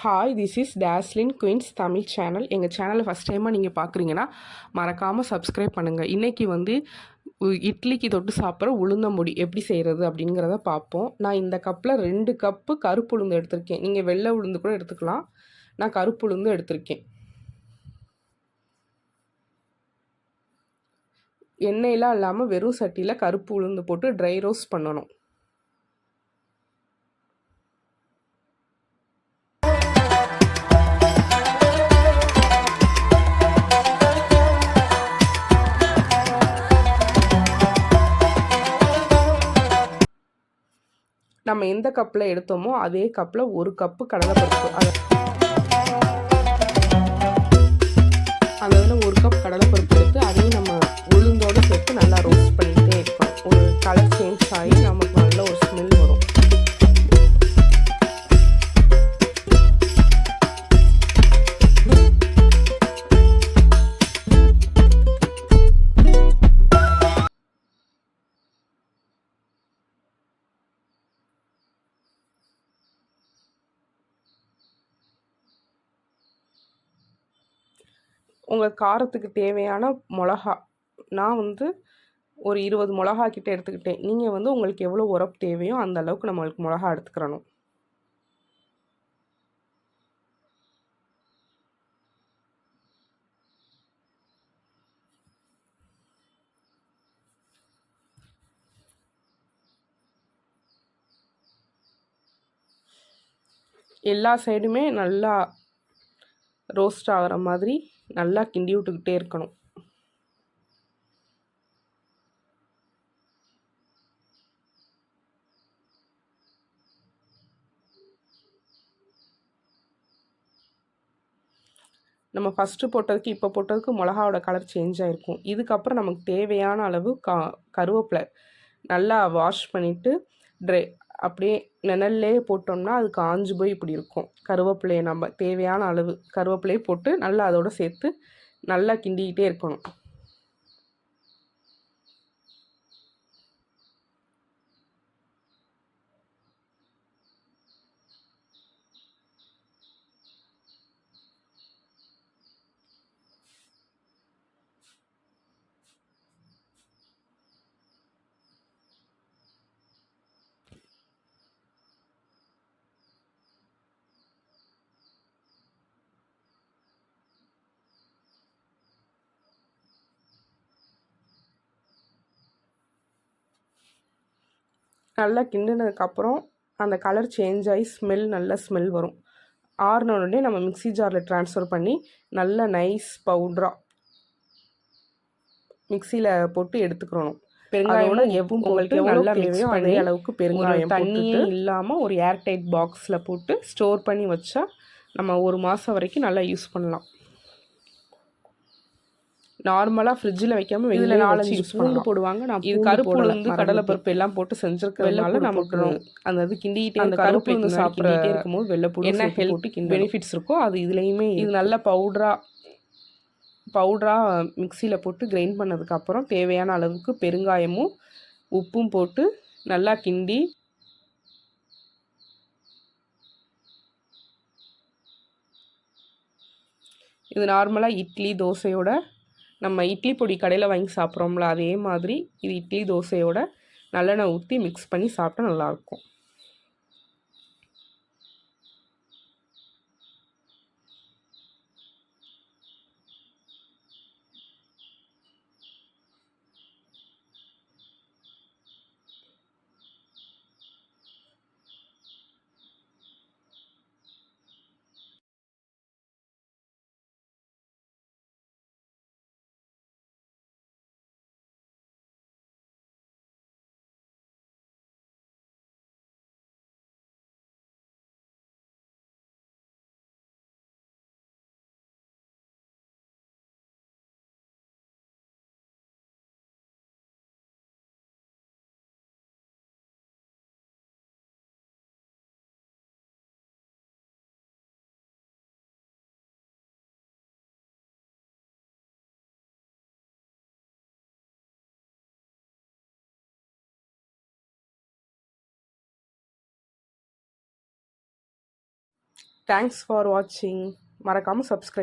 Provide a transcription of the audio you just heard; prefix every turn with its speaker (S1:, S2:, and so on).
S1: Hi this is dazzling queens Tamil channel எங்கள் சேனலை first டைமாக நீங்கள் பார்க்குறீங்கன்னா மறக்காமல் சப்ஸ்கிரைப் பண்ணுங்கள் இன்றைக்கி வந்து இட்லிக்கு தொட்டு சாப்பிட்ற உளுந்தம்பொடி எப்படி செய்கிறது அப்படிங்கிறத பார்ப்போம் நான் இந்த கப்பில் ரெண்டு கப்பு கருப்பு உளுந்து எடுத்திருக்கேன். நீங்கள் வெள்ளை உளுந்து கூட எடுத்துக்கலாம். நான் கருப்பு உளுந்து எடுத்திருக்கேன். எண்ணெயெலாம் இல்லாமல் வெறும் சட்டியில் கருப்பு உளுந்து போட்டு ட்ரை ரோஸ்ட் பண்ணணும். நம்ம எந்த கப்பில் எடுத்தோமோ அதே கப்பில் ஒரு கப்பு கடலைப்பருப்பு. அதை உங்கள் காரத்துக்கு தேவையான மிளகா. நான் வந்து ஒரு இருபது மிளகா கிட்ட எடுத்துக்கிட்டேன். நீங்கள் வந்து உங்களுக்கு எவ்வளோ உரப்பு தேவையோ அந்த அளவுக்கு நம்மளுக்கு மிளகா எடுத்துக்கிறணும். எல்லா சைடுமே நல்லா ரோஸ்ட் ஆகிற மாதிரி நல்லா கிண்டி விட்டுக்கிட்டே இருக்கணும். நம்ம ஃபஸ்ட்டு போட்டதுக்கு இப்போ போட்டதுக்கு மிளகாவோட கலர் சேஞ்ச் ஆகிருக்கும் இதுக்கப்புறம் நமக்கு தேவையான அளவு கா கருவேப்பிலை நல்லா வாஷ் பண்ணிவிட்டு ட்ரை அப்படியே நிழல்லே போட்டோம்னா அது காஞ்சு போய் இப்படி இருக்கும். கருவேப்பிலையை நம்ம தேவையான அளவு கருவேப்பிலையை போட்டு நல்லா அதோட சேர்த்து நல்லா கிண்டிக்கிட்டே இருக்கணும். நல்லா கிண்டினதுக்கப்புறம் அந்த கலர் சேஞ்ச் ஆகி ஸ்மெல் நல்ல ஸ்மெல் வரும். ஆறுன உடனே நம்ம மிக்ஸி ஜாரில் ட்ரான்ஸ்ஃபர் பண்ணி நல்ல நைஸ் பவுட்ராக மிக்சியில் போட்டு எடுத்துக்கிறணும் பெருங்காயோட எப்பவும் உங்களுக்கு நல்லா தேவையோ அதே அளவுக்கு பெருங்காயம் தண்ணியே இல்லாமல் ஒரு ஏர்டைட் பாக்ஸில் போட்டு ஸ்டோர் பண்ணி வச்சா நம்ம ஒரு மாதம் வரைக்கும் நல்லா யூஸ் பண்ணலாம். நார்மலாக ஃப்ரிட்ஜில் வைக்காம வெளியில நாலஞ்சு பூண்டு போடுவாங்க. நான் இது கருப்பு உளுந்து கடலை பருப்பு எல்லாம் போட்டு செஞ்சிருக்கிறதுனால நமக்கு அந்த இது கிண்டிக்கிட்டே அந்த கருப்பு உளுந்து சாப்பிட்றே இருக்கும்போது வெள்ளைப்பூடு என்ன ஹெல்த் பெனிஃபிட்ஸ் இருக்கோ அது இதுலேயுமே இது நல்ல பவுடரா பவுடராக மிக்சியில் போட்டு கிரைண்ட் பண்ணதுக்கப்புறம் தேவையான அளவுக்கு பெருங்காயமும் உப்பும் போட்டு நல்லா கிண்டி இது நார்மலாக இட்லி தோசையோட நம்ம இட்லி பொடி கடையில் வாங்கி சாப்பிட்றோம்ல அதே மாதிரி இது இட்லி தோசையோட நல்லெண்ணெய் ஊற்றி மிக்ஸ் பண்ணி சாப்பிட்டா நல்லாயிருக்கும் தேங்க்ஸ் ஃபார் வாட்சிங் மறக்காமல் சப்ஸ்கிரைப்